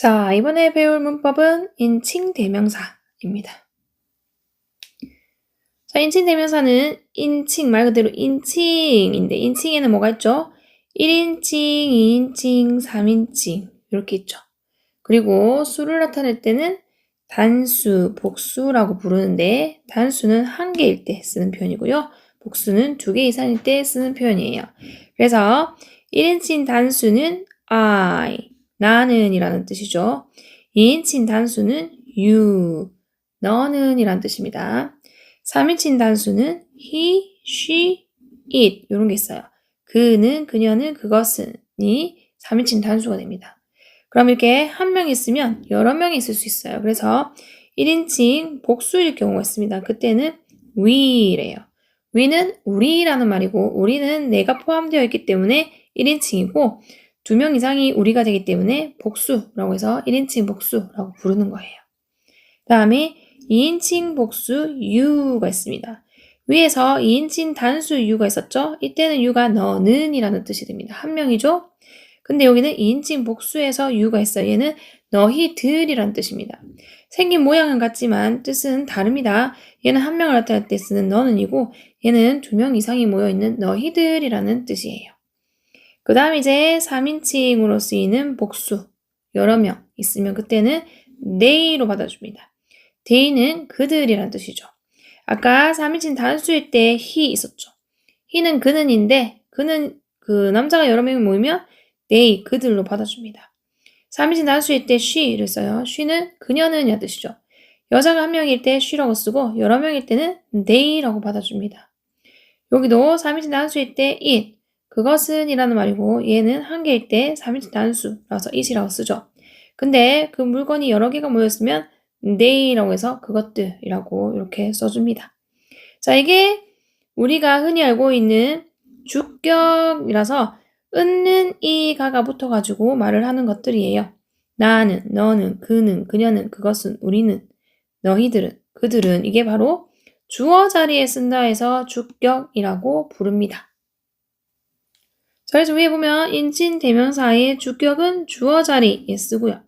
자, 이번에 배울 문법은 인칭 대명사입니다. 자, 인칭 대명사는 인칭 말 그대로 인칭인데 인칭에는 뭐가 있죠? 1인칭, 2인칭, 3인칭 이렇게 있죠. 그리고 수를 나타낼 때는 단수, 복수라고 부르는데 단수는 한 개일 때 쓰는 표현이고요. 복수는 두 개 이상일 때 쓰는 표현이에요. 그래서 1인칭 단수는 I, 나는 이라는 뜻이죠. 2인칭 단수는 you, 너는 이라는 뜻입니다. 3인칭 단수는 he, she, it 이런 게 있어요. 그는, 그녀는, 그것은이 3인칭 단수가 됩니다. 그럼 이렇게 한 명 있으면 여러 명이 있을 수 있어요. 그래서 1인칭 복수일 경우가 있습니다. 그때는 we래요. we는 우리라는 말이고 우리는 내가 포함되어 있기 때문에 1인칭이고 두 명 이상이 우리가 되기 때문에 복수라고 해서 1인칭 복수라고 부르는 거예요. 다음에 2인칭 복수 you가 있습니다. 위에서 2인칭 단수 you가 있었죠? 이때는 you가 너는 이라는 뜻이 됩니다. 한 명이죠? 근데 여기는 2인칭 복수에서 you가 있어요. 얘는 너희들이라는 뜻입니다. 생긴 모양은 같지만 뜻은 다릅니다. 얘는 한 명을 나타낼 때 쓰는 너는이고 얘는 두 명 이상이 모여있는 너희들이라는 뜻이에요. 그 다음 이제 3인칭으로 쓰이는 복수 여러 명 있으면 그때는 they로 받아줍니다. they는 그들이라는 뜻이죠. 아까 3인칭 단수일 때 he 있었죠. he는 그는인데 그는 그 남자가 여러 명이 모이면 they 그들로 받아줍니다. 3인칭 단수일 때 she를 써요. she는 그녀는 이라는 뜻이죠. 여자가 한 명일 때 she라고 쓰고 여러 명일 때는 they라고 받아줍니다. 여기도 3인칭 단수일 때 it 그것은 이라는 말이고 얘는 한 개일 때 3인칭 단수라서 it이라고 쓰죠. 근데 그 물건이 여러 개가 모였으면 they라고 해서 그것들이라고 이렇게 써줍니다. 자, 이게 우리가 흔히 알고 있는 주격이라서 은는 이 가가 붙어가지고 말을 하는 것들이에요. 나는, 너는, 그는, 그녀는, 그것은, 우리는, 너희들은, 그들은 이게 바로 주어 자리에 쓴다 해서 주격이라고 부릅니다. 자, 그래서 위에 보면 인칭 대명사의 주격은 주어 자리에 쓰고요.